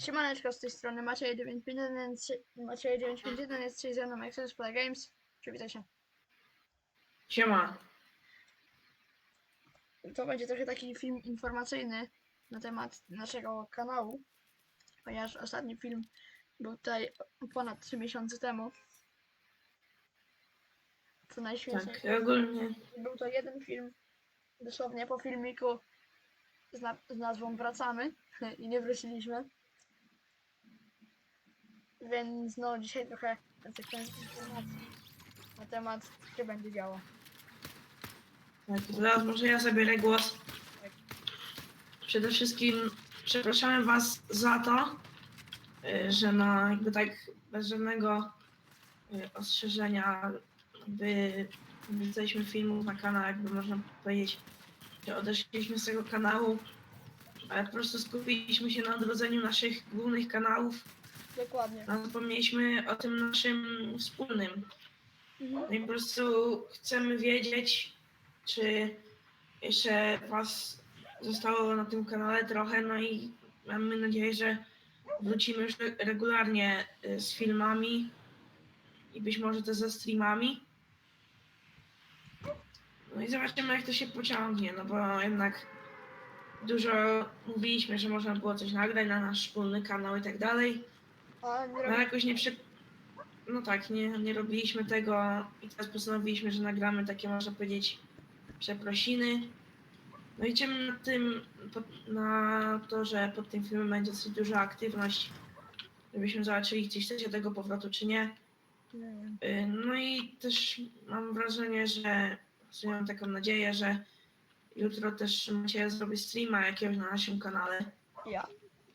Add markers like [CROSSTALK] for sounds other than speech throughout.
Siemaneczko z tej strony Maciej 951, jest- Maciej 951 jest dzisiaj ze mną Excel Play Games. Przywitaj się. Siema. To będzie trochę taki film informacyjny na temat naszego kanału, ponieważ ostatni film był tutaj ponad 3 miesiące temu. Co najśmieszniejsze. Tak, ogólnie. Był to jeden film, dosłownie po filmiku z, na- z nazwą Wracamy [LAUGHS] i nie wróciliśmy. Więc no dzisiaj trochę konsekwencji informacji na temat, co się będzie działo. Tak, zaraz może ja zabierę głos. Przede wszystkim przepraszamy Was za to, y, że no jakby tak bez żadnego y, ostrzeżenia jakby wrzucaliśmy filmów na kanał, jakby można powiedzieć, że odeszliśmy z tego kanału, ale po prostu skupiliśmy się na odrodzeniu naszych głównych kanałów, Dokładnie. zapomnieliśmy o tym naszym wspólnym. Mhm. No i po prostu chcemy wiedzieć, czy jeszcze Was zostało na tym kanale trochę, no i mamy nadzieję, że wrócimy już re- regularnie y, z filmami i być może też ze streamami. No i zobaczymy, jak to się pociągnie, no bo jednak dużo mówiliśmy, że można było coś nagrać na nasz wspólny kanał i tak dalej. No jakoś nie prze... No tak, nie, nie robiliśmy tego i teraz postanowiliśmy, że nagramy takie, można powiedzieć, przeprosiny. No i liczymy na tym, po- na to, że pod tym filmem będzie dosyć duża aktywność, żebyśmy zobaczyli, czy chcecie tego powrotu, czy nie. Y, No i też mam wrażenie, że, w sumie mam taką nadzieję, że jutro też macie zrobić streama jakiegoś na naszym kanale, Ja.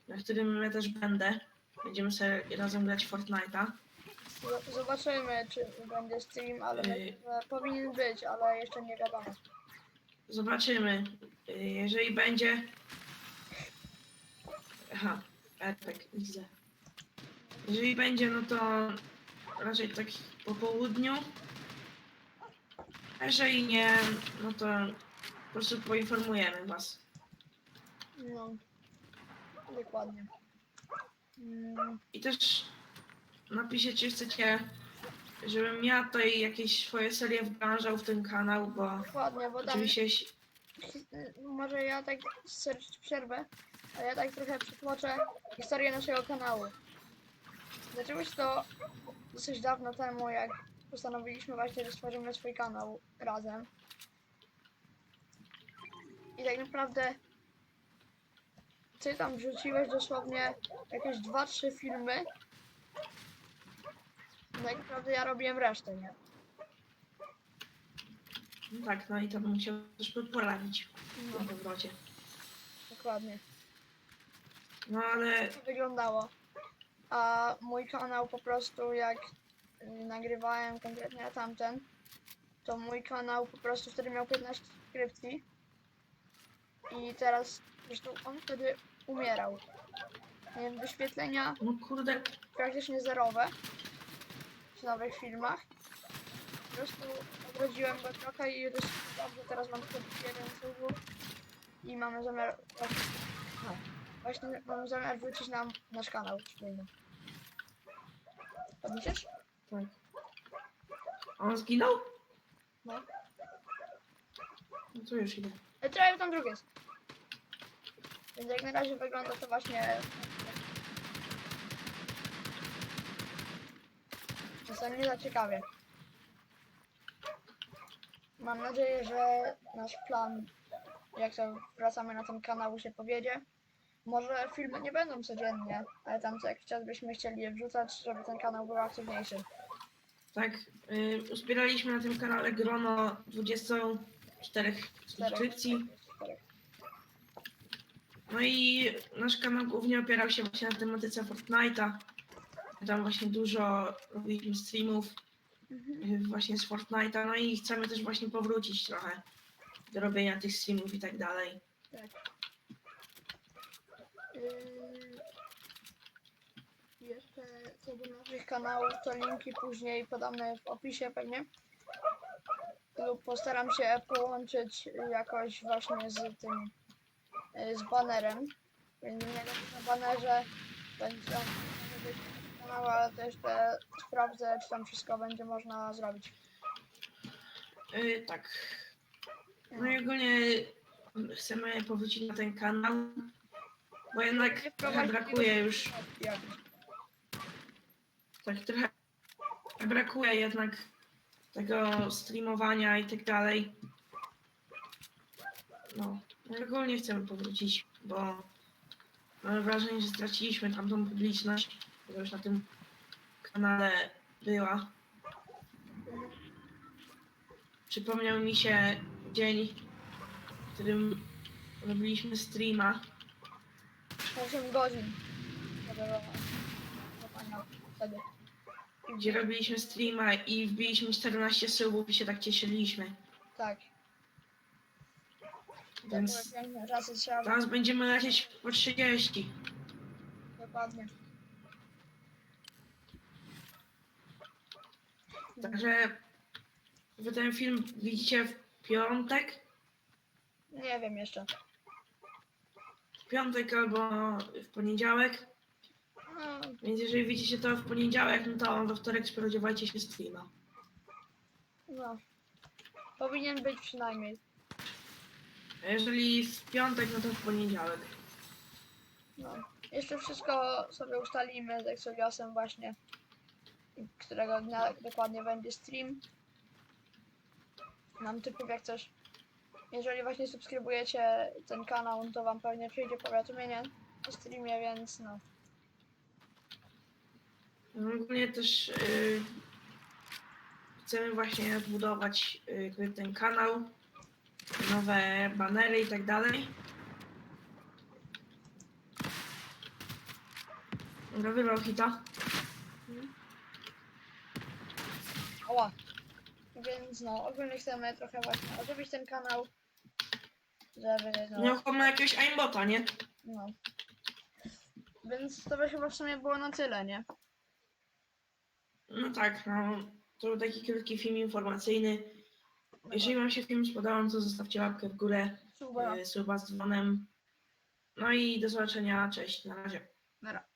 na którym ja też będę. Będziemy sobie razem grać w Fortnite'a. Z- Zobaczymy, czy będzie stream, ale myślę, że powinien być, ale jeszcze nie wiadomo. Zobaczymy. Y, Jeżeli będzie. Aha, Epek, widzę. Jeżeli będzie, no to raczej tak po południu. A jeżeli nie, no to po prostu poinformujemy Was. No. Dokładnie. I też napiszcie, czy chcecie, żebym ja tutaj jakieś swoje serie wdrażał w ten kanał, bo Dokładnie, bo tam oczywiście jeśli- może ja tak przerwę, a ja tak trochę przytłoczę historię naszego kanału. Zaczęło się to dosyć dawno temu, jak postanowiliśmy właśnie, że stworzymy swój kanał razem. I tak naprawdę ty tam wrzuciłeś dosłownie jakieś 2-3 filmy. Tak naprawdę ja robiłem resztę, nie? no tak, no i to bym musiał też poradzić No, na powrocie. dokładnie. No ale to wyglądało. A mój kanał po prostu jak y, nagrywałem konkretnie tamten, to mój kanał po prostu wtedy miał 15 subskrypcji. I teraz zresztą on wtedy umierał. Nie wiem, wyświetlenia No kurde, praktycznie zerowe w nowych filmach. Po prostu odrodziłem go trochę i dość dobrze teraz mam tylko jeden subów i mamy zamiar właśnie, no, właśnie mam zamiar wrócić na nasz kanał wspólny. Podniesiesz? tak. A on zginął? No. No to już idę. E, Trochę tam drugi jest. Więc jak na razie wygląda to właśnie... Czasami nie za ciekawie. Mam nadzieję, że nasz plan, jak to wracamy na ten kanał, się powiedzie. Może filmy nie będą codziennie, ale tam co jakiś czas byśmy chcieli je wrzucać, żeby ten kanał był aktywniejszy. Tak, y, uzbieraliśmy na tym kanale grono 24 subskrypcji. No i nasz kanał głównie opierał się właśnie na tematyce Fortnite'a. Tam właśnie dużo robiliśmy streamów Mhm. y, właśnie z Fortnite'a. No i chcemy też właśnie powrócić trochę do robienia tych streamów i tak dalej. Tak. Yy, Jeszcze co do naszych kanałów, to linki później podamy w opisie pewnie. Lub postaram się połączyć jakoś właśnie z tym, z banerem. Mieli na banerze będzie kanał, ale to jeszcze sprawdzę, czy tam wszystko będzie można zrobić. Yy, tak. No i ogólnie chcemy powrócić na ten kanał, bo jednak trochę brakuje już, tak trochę brakuje jednak tego streamowania i tak dalej. No, ogólnie chcemy powrócić, bo mamy wrażenie, że straciliśmy tamtą publiczność, która już na tym kanale była. Przypomniał mi się dzień, w którym robiliśmy streama. 8 godzin. Wtedy. gdzie robiliśmy streama i wbiliśmy 14 subów i się tak cieszyliśmy. Tak. Więc trzeba teraz będziemy lecieć po 30. dokładnie. Także wy ten film widzicie w piątek, Nie wiem jeszcze. w piątek albo w poniedziałek. No, Więc jeżeli widzicie to w poniedziałek, no to we wtorek spodziewajcie się streama. no. Powinien być przynajmniej. A jeżeli w piątek, no to w poniedziałek. No. Jeszcze wszystko sobie ustalimy z Exodiosem właśnie. Którego dnia dokładnie będzie stream. Mam typów jak coś. Jeżeli właśnie subskrybujecie ten kanał, to wam pewnie przyjdzie powiadomienie o streamie, więc no. No, Ogólnie też y, chcemy właśnie zbudować y, ten kanał, nowe banery i tak dalej. Dobra, wybrał hita. Ała. Więc no, ogólnie chcemy trochę właśnie ożywić ten kanał. Żeby no. Miał chyba jakiegoś aimbota, nie? No. Więc to by chyba w sumie było na tyle, nie? No tak, no. To był taki krótki film informacyjny. Jeżeli wam się film spodobał, to zostawcie łapkę w górę, Super. y, suba z dzwonem. No i do zobaczenia, cześć, na razie. Nara.